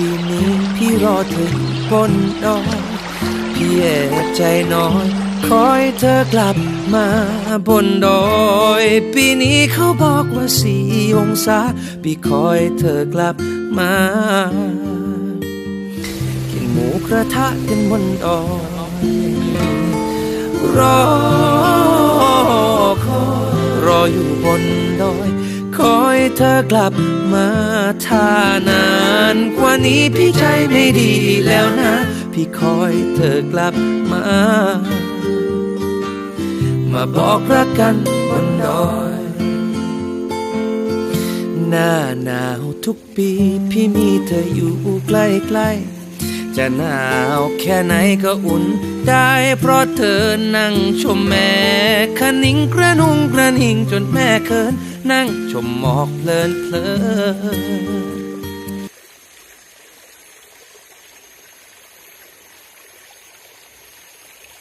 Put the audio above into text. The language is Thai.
ปีนี้พี่รอเธอบนดอยพี่แอบใจน้อยคอยเธอกลับมาบนดอยปีนี้เขาบอกว่าสี่องศาพี่คอยเธอกลับมา กินหมูกระทะกันบนดอยรอคอยรออยู่บนดอย คอยเธอกลับมาถ้านา นกว่านี้พี่ใจไม่ดีแล้วนะ พี่คอยเธอกลับมา มาบอกรักกันบนดอย หน้าหนาวทุกปี พี่มีเธออยู่ใกล้ๆจะหนาวแค่ไหนก็อุ่นได้เพราะเธอนั่งชมแม่คะนิงกระนุงกระนิงจนแม่เคินนั่งชมหมอกเพลินเพลิน